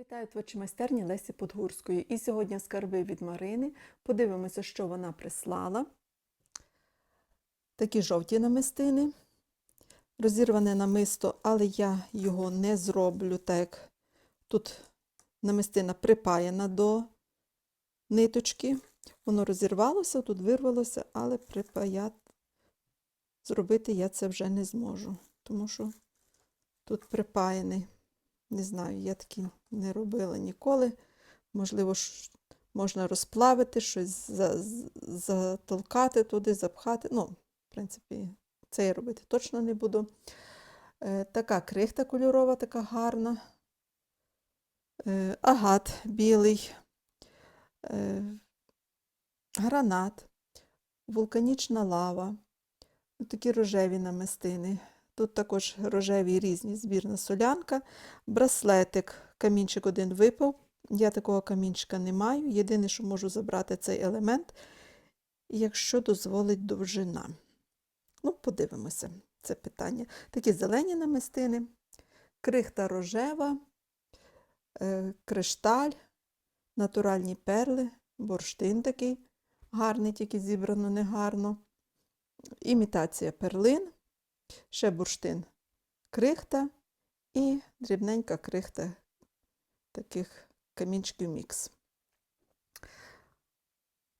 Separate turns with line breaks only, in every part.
Вітаю творчі майстерні Лесі Подгурської. І сьогодні скарби від Марини. Подивимося, що вона прислала. Такі жовті намистини. Розірване намисто, але я його не зроблю так. Тут намистина припаяна до ниточки. Воно розірвалося, тут вирвалося, але припаяти зробити я це вже не зможу, тому що тут припаяний. Не знаю, я такі не робила ніколи. Можливо, можна розплавити, щось затолкати туди, запхати. Ну, в принципі, це я робити точно не буду. Е, така крихта кольорова, така гарна. Е, агат білий, е, гранат, вулканічна лава, такі рожеві намистини. Тут також рожеві різні збірна солянка, браслетик, камінчик один випав. Я такого камінчика не маю. Єдине, що можу забрати цей елемент, якщо дозволить довжина. Ну, подивимося це питання. Такі зелені намистини, крихта рожева, е, кришталь, натуральні перли, бурштин такий гарний, тільки зібрано негарно. Імітація перлин ще бурштин крихта і дрібненька крихта таких камінчиків мікс.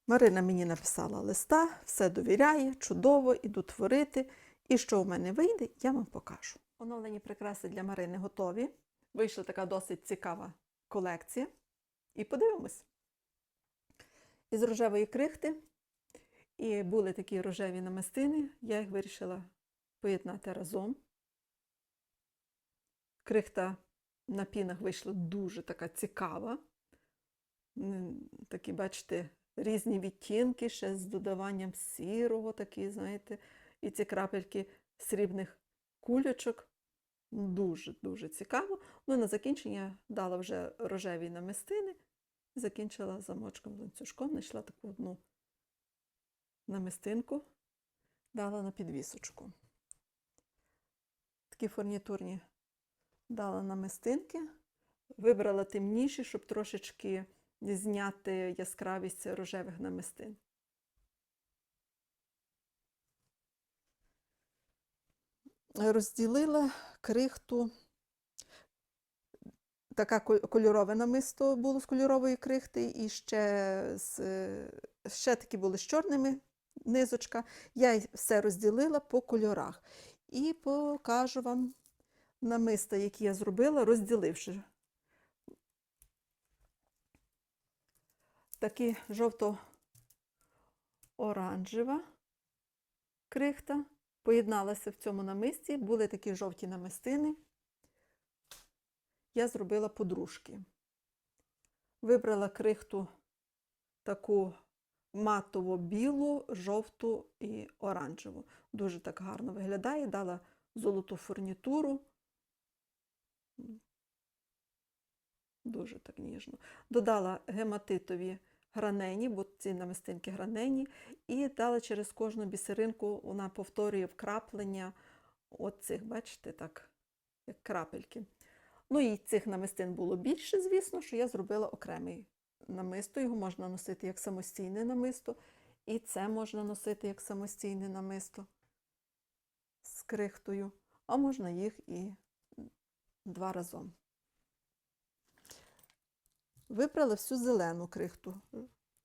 Марина мені написала листа, все довіряє, чудово, іду творити. І що в мене вийде, я вам покажу. Оновлені прикраси для Марини готові. Вийшла така досить цікава колекція. І подивимось. Із рожевої крихти. І були такі рожеві намистини, я їх вирішила поєднати разом. Крихта на пінах вийшла дуже така цікава. Такі, бачите, різні відтінки, ще з додаванням сірого, такі, знаєте, і ці крапельки срібних кульочок. Дуже-дуже цікаво. Ну, на закінчення дала вже рожеві намистини, закінчила замочком ланцюжком, знайшла таку одну намистинку, дала на підвісочку такі фурнітурні дала намистинки, вибрала темніші, щоб трошечки зняти яскравість рожевих намистин. Розділила крихту. Така кольорове намисто було з кольорової крихти, і ще, з, ще такі були з чорними низочка. Я все розділила по кольорах. І покажу вам намиста, які я зробила, розділивши. Такі жовто-оранжева крихта. Поєдналася в цьому намисті, були такі жовті намистини. Я зробила подружки. Вибрала крихту таку матово-білу, жовту і оранжеву. Дуже так гарно виглядає. Дала золоту фурнітуру. Дуже так ніжно. Додала гематитові гранені, бо ці намистинки гранені, і дала через кожну бісеринку, вона повторює вкраплення оцих, бачите, так, як крапельки. Ну і цих намистин було більше, звісно, що я зробила окремий намисто. Його можна носити як самостійне намисто, і це можна носити як самостійне намисто з крихтою, а можна їх і два разом. Вибрала всю зелену крихту,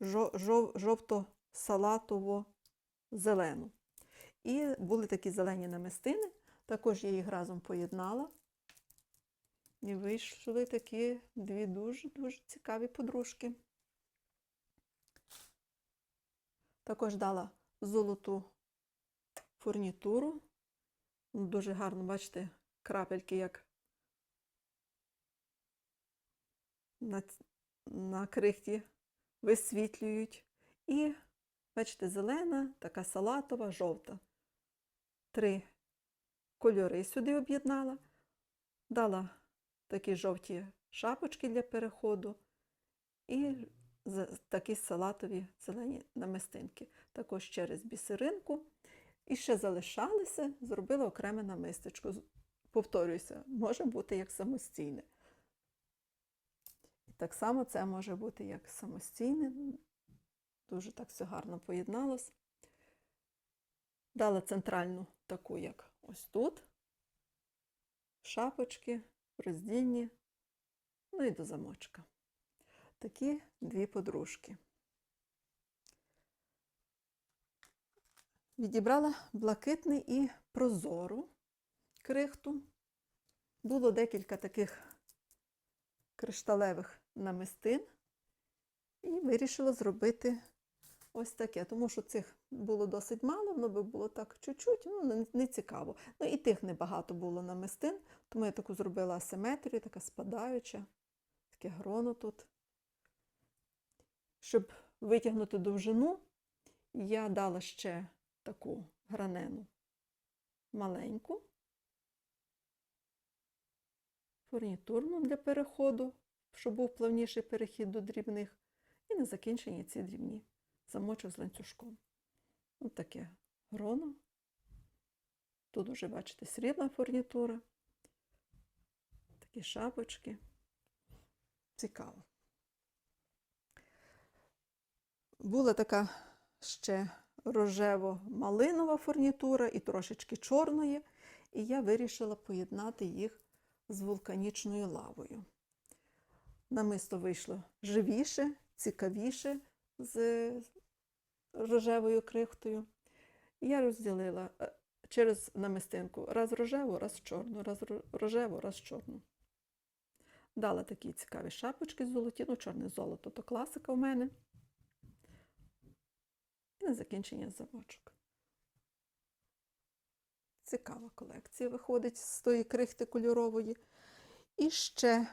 жов- жовто-салатово-зелену. І були такі зелені намистини, також я їх разом поєднала. І вийшли такі дві дуже-дуже цікаві подружки. Також дала золоту фурнітуру. Дуже гарно, бачите, крапельки як на, на крихті висвітлюють. І, бачите, зелена, така салатова, жовта. Три кольори сюди об'єднала. Дала такі жовті шапочки для переходу і такі салатові зелені намистинки. Також через бісеринку. І ще залишалися, зробила окреме намистечко. Повторююся, може бути як самостійне. Так само це може бути як самостійне, дуже так все гарно поєдналось. Дала центральну таку, як ось тут, шапочки, роздільні, ну і до замочка. Такі дві подружки. Відібрала блакитний і прозору крихту. Було декілька таких кришталевих намистин і вирішила зробити ось таке, тому що цих було досить мало, воно би було так чуть-чуть, ну, не, цікаво. Ну і тих небагато було намистин, тому я таку зробила асиметрію, така спадаюча, таке гроно тут. Щоб витягнути довжину, я дала ще таку гранену маленьку, фурнітурну для переходу, щоб був плавніший перехід до дрібних, і на закінченні ці дрібні замочок з ланцюжком. Ось таке гроно. Тут вже, бачите, срібна фурнітура, такі шапочки. Цікаво. Була така ще рожево-малинова фурнітура і трошечки чорної, і я вирішила поєднати їх з вулканічною лавою. Намисто вийшло живіше, цікавіше з рожевою крихтою. Я розділила е, через намистинку раз рожеву, раз чорну, раз рожеву, раз чорну. Дала такі цікаві шапочки золоті, ну, чорне золото то класика в мене. І на закінчення замочок. Цікава колекція виходить з тої крихти кольорової. І ще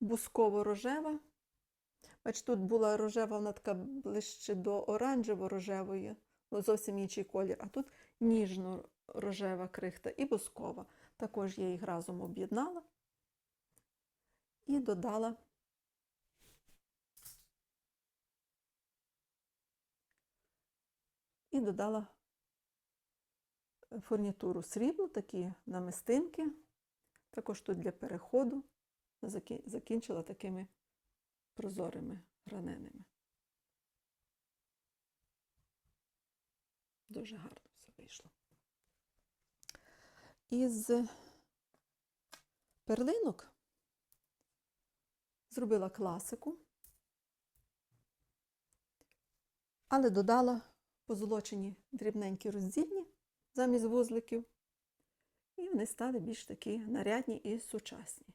бусково-рожева. Бачите, тут була рожева, вона така ближче до оранжево-рожевої, ну, зовсім інший колір, а тут ніжно-рожева крихта і бускова. Також я їх разом об'єднала і додала і додала фурнітуру сріблу, такі намистинки, також тут для переходу закінчила такими прозорими граненими. Дуже гарно все вийшло. Із перлинок зробила класику, але додала позолочені дрібненькі роздільні замість вузликів, і вони стали більш такі нарядні і сучасні.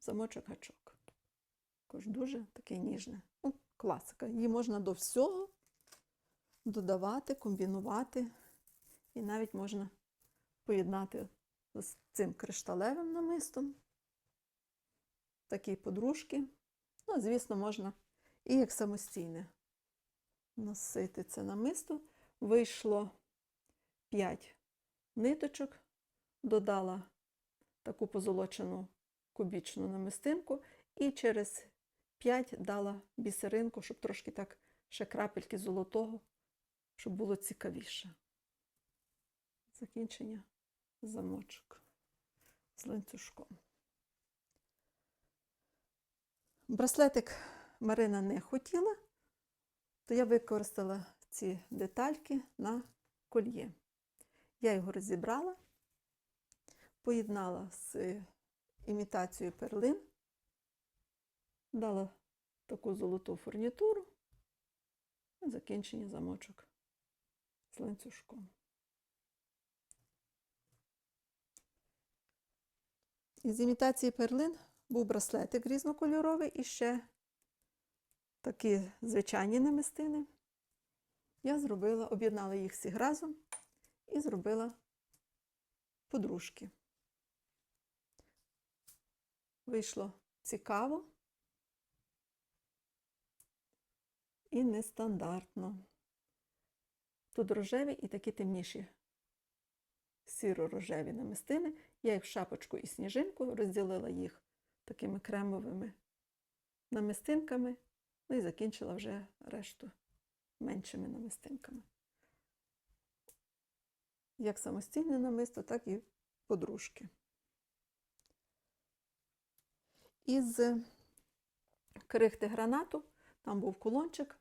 Замочок гачок. Також дуже таке ніжне. Ну, класика. Її можна до всього додавати, комбінувати, і навіть можна поєднати з цим кришталевим намистом. Такі подружки. Ну, звісно, можна і як самостійне носити це намисто. Вийшло 5 ниточок, додала таку позолочену кубічну намистинку і через 5 дала бісеринку, щоб трошки так ще крапельки золотого, щоб було цікавіше. Закінчення замочок з ланцюжком. Браслетик Марина не хотіла, то я використала ці детальки на кольє. Я його розібрала, поєднала з імітацією перлин, дала таку золоту фурнітуру закінчення замочок з ланцюжком. Із імітації перлин був браслетик різнокольоровий і ще такі звичайні намистини. Я зробила, об'єднала їх всіх разом і зробила подружки. Вийшло цікаво і нестандартно. Тут рожеві і такі темніші сіро-рожеві намистини. Я їх в шапочку і сніжинку розділила їх такими кремовими намистинками, ну і закінчила вже решту меншими намистинками. Як самостійне намисто, так і подружки. Із крихти гранату, там був кулончик.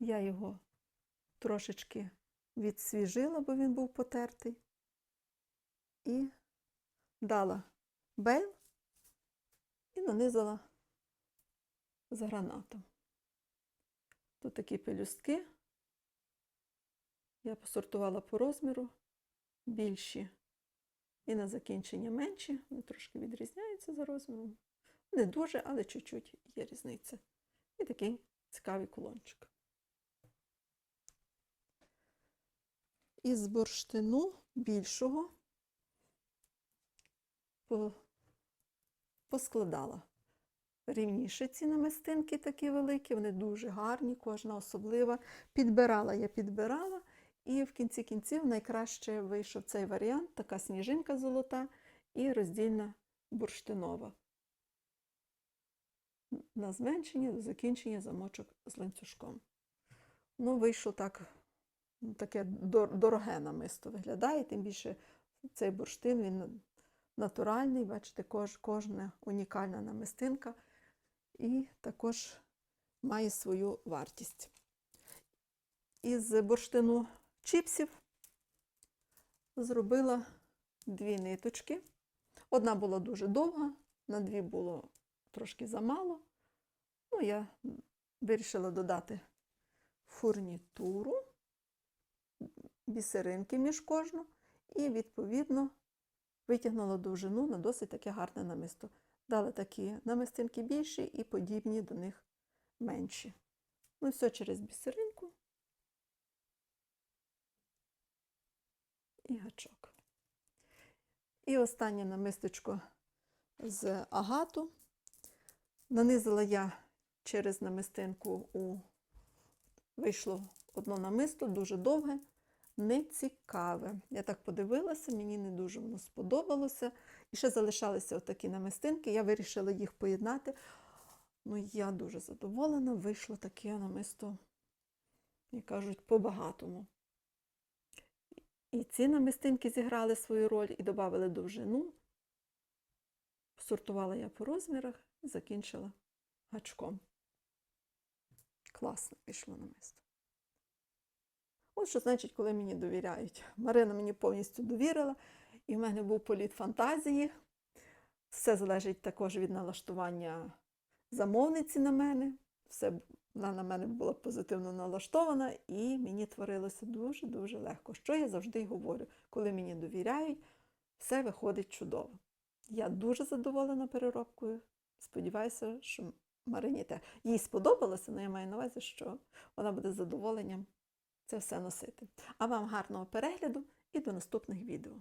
Я його трошечки відсвіжила, бо він був потертий. І дала бейл і нанизала з гранатом. Тут такі пелюстки. Я посортувала по розміру більші і на закінчення менші. Вони трошки відрізняються за розміром. Не дуже, але чуть-чуть є різниця. І такий цікавий кулончик. Із бурштину більшого поскладала рівніше ці намистинки такі великі, вони дуже гарні, кожна особлива. Підбирала я підбирала, і в кінці кінців найкраще вийшов цей варіант, така сніжинка золота і роздільна бурштинова. На зменшення до закінчення замочок з ланцюжком. Ну, вийшло так, таке дороге намисто виглядає, тим більше цей бурштин, він натуральний, бачите, кож, кожна унікальна намистинка і також має свою вартість. Із бурштину чіпсів зробила дві ниточки. Одна була дуже довга, на дві було трошки замало. Ну, я вирішила додати фурнітуру, бісеринки між кожну, і, відповідно, витягнула довжину на досить таке гарне намисто. Дали такі намистинки більші і подібні до них менші. Ну, все через бісеринку і гачок. І останнє намисточко з агату. Нанизала я через намистинку у вийшло одно намисто, дуже довге, нецікаве. Я так подивилася, мені не дуже воно сподобалося. І ще залишалися отакі намистинки, я вирішила їх поєднати. Ну, я дуже задоволена, вийшло таке намисто, як кажуть, по-багатому. І ці намистинки зіграли свою роль і додали довжину. Сортувала я по розмірах і закінчила гачком. Класно пішло намисто. От що значить, коли мені довіряють. Марина мені повністю довірила, і в мене був політ фантазії. Все залежить також від налаштування замовниці на мене. Все, вона на мене була позитивно налаштована, і мені творилося дуже-дуже легко. Що я завжди говорю, коли мені довіряють, все виходить чудово. Я дуже задоволена переробкою. Сподіваюся, що Марині те. Їй сподобалося, але я маю на увазі, що вона буде з задоволенням це все носити. А вам гарного перегляду і до наступних відео.